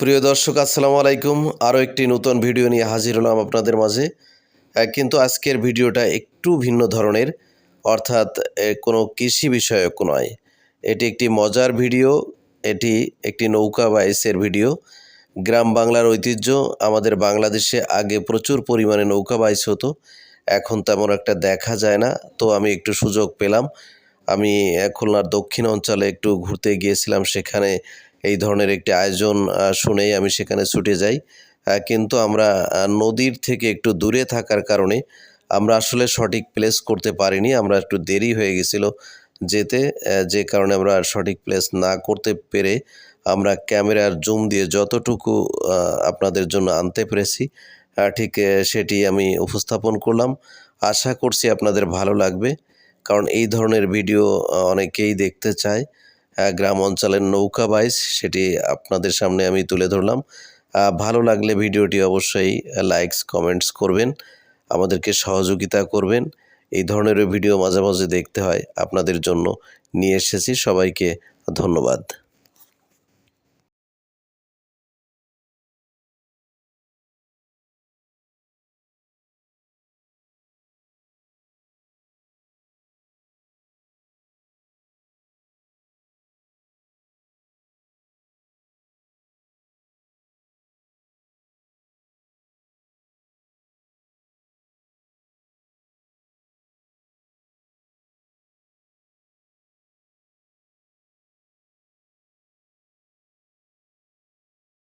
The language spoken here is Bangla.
প্রিয় দর্শক, আসসালামু আলাইকুম। আরও একটি নতুন ভিডিও নিয়ে হাজির হলাম আপনাদের মাঝে। কিন্তু আজকের ভিডিওটা একটু ভিন্ন ধরনের, অর্থাৎ কোনো কৃষি বিষয়ক নয়। এটি একটি মজার ভিডিও, এটি একটি নৌকা বাইসের ভিডিও। গ্রাম বাংলার ঐতিহ্য, আমাদের বাংলাদেশে আগে প্রচুর পরিমাণে নৌকা বাইস হতো, এখন তেমন একটা দেখা যায় না। তো আমি একটু সুযোগ পেলাম। আমি খুলনার দক্ষিণ অঞ্চলে একটু ঘুরতে গিয়েছিলাম, সেখানে এই ধরনের একটি আয়োজন শুনেই আমি সেখানে ছুটে যাই। কিন্তু আমরা নদীর থেকে একটু দূরে থাকার কারণে আমরা আসলে সঠিক প্লেস করতে পারিনি। আমরা একটু দেরি হয়ে গেছিল যেতে যে কারণে আমরা সঠিক প্লেস না করতে পেরে আমরা ক্যামেরার জুম দিয়ে যতটুকু আপনাদের জন্য আনতে পেরেছি ঠিক সেটি আমি উপস্থাপন করলাম। আশা করছি আপনাদের ভালো লাগবে, কারণ এই ধরনের ভিডিও অনেকেই দেখতে চায়। গ্রাম অঞ্চলের নৌকা বাইস সেটি আপনাদের সামনে আমি তুলে ধরলাম। ভালো লাগলে ভিডিওটি অবশ্যই লাইকস কমেন্টস করবেন, আমাদেরকে সহযোগিতা করবেন। এই ধরনের ভিডিও মাঝে মাঝে দেখতে হয়, আপনাদের জন্য নিয়ে এসেছি। সবাইকে ধন্যবাদ।